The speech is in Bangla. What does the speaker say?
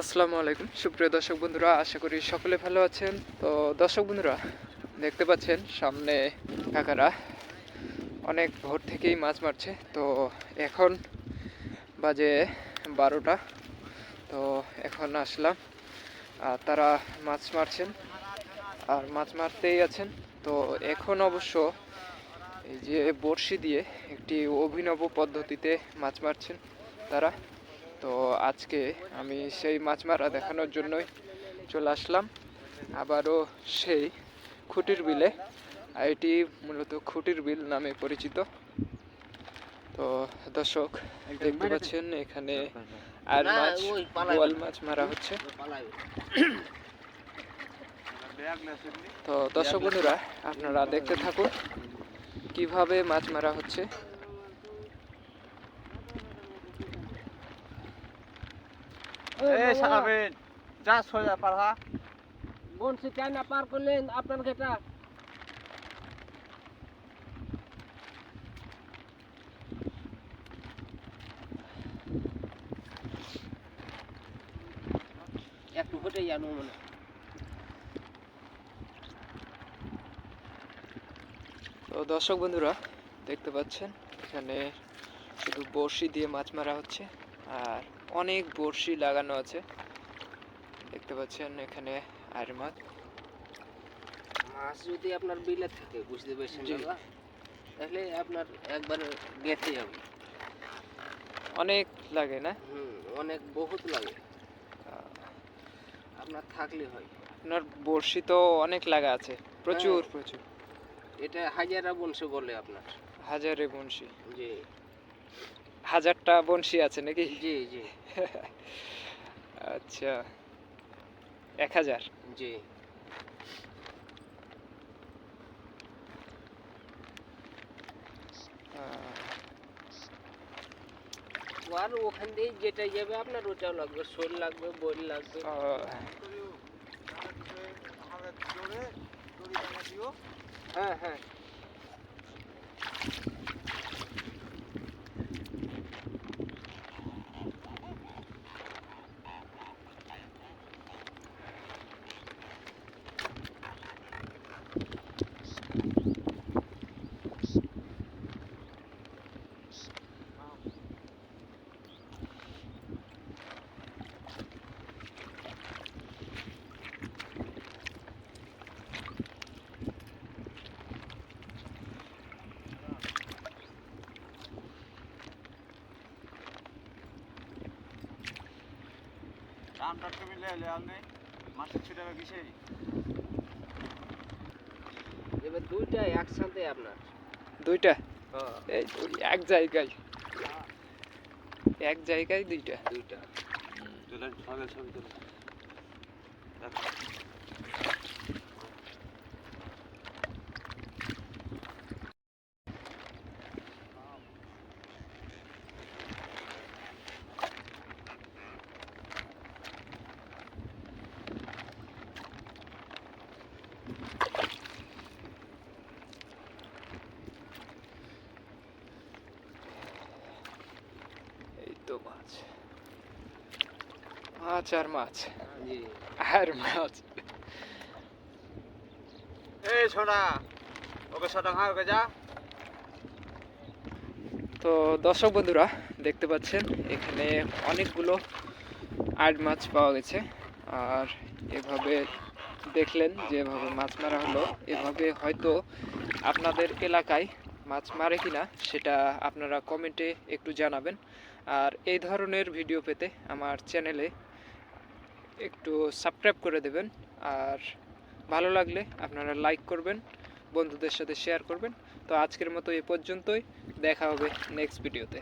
আসসালামু আলাইকুম। সুপ্রিয় দর্শক বন্ধুরা, আশা করি সকলে ভালো আছেন। তো দর্শক বন্ধুরা, দেখতে পাচ্ছেন সামনে কাকারা অনেক ভোর থেকেই মাছ মারছে। তো এখন বাজে বারোটা। তো এখন আসলাম, আর তারা মাছ মারছেন, আর মাছ মারতেই আছেন। তো এখন অবশ্য এই যে বড়শি দিয়ে একটি অভিনব পদ্ধতিতে মাছ মারছেন তারা। তো আজকে আমি সেই মাছ মারা দেখানোর জন্যই চলে আসলাম। আবারও সেই খুঁটির বিলে এটি মূলত খুঁটির বিল নামে পরিচিত। তো দর্শক দেখতে পাচ্ছেন এখানে আর মাছ বোয়াল মাছ মারা হচ্ছে। তো দর্শক বন্ধুরা আপনারা দেখতে থাকুন কীভাবে মাছ মারা হচ্ছে। এই সাকাবেন যা সোজা পারহা বনশি চায়না পার করলেন? আপনার ঘেটা। একটু হেঁটে জানো মনে। তো দর্শক বন্ধুরা দেখতে পাচ্ছেন এখানে শুধু বড়শি দিয়ে মাছ মারা হচ্ছে আর অনেক বড়শি লাগানো আছে। দেখতে পাচ্ছেন এখানে আর মাছ মাছ যদি আপনার বিলে থাকে বুঝতে পারছেন। তাহলে আপনার একবারে গেঁথে যাবে। অনেক লাগে না? হুম অনেক বহুত লাগে। আপনার থাকলে হয়। আপনার বড়শি তো অনেক লাগা আছে। প্রচুর হ্যাঁ। প্রচুর। এটা হাজারা বংশ বলে আপনার। হাজারে বনশি জি। হাজারটা বনশি আছে নাকি? জি জি। আচ্ছা এক হাজার? জি। আর ওখান দিয়ে যেটা যাবে আপনার ওটাও লাগবে শোল লাগবে বইল লাগবে। হ্যাঁ হ্যাঁ। দামটা তুমি লে লে আলনে মাছের ছিটাবে কিসে এবার দুইটা একসাথে আপনার। দুইটা? হ্যাঁ। এই এক জায়গায়। এক জায়গায় দুইটা। দুইটা। তুলেন ছবি ছবি তুলেন এই তো মাছ। মাছ আর মাছ। আর মাছ। এই সোনা ওকে শত টাকা ওকে যা। তো দর্শক বন্ধুরা দেখতে পাচ্ছেন এখানে অনেকগুলো আট মাছ পাওয়া গেছে। আর এভাবে দেখলেন যেভাবে মাছ মারা হলো, এভাবে হয়তো আপনাদের এলাকায় মাছ মারে কিনা সেটা আপনারা কমেন্টে একটু জানাবেন। আর এই ধরনের ভিডিও পেতে আমার চ্যানেলে একটু সাবস্ক্রাইব করে দেবেন। আর ভালো লাগলে আপনারা লাইক করবেন, বন্ধুদের সাথে শেয়ার করবেন। তো আজকের মতো এ পর্যন্তই, দেখা হবে নেক্সট ভিডিওতে।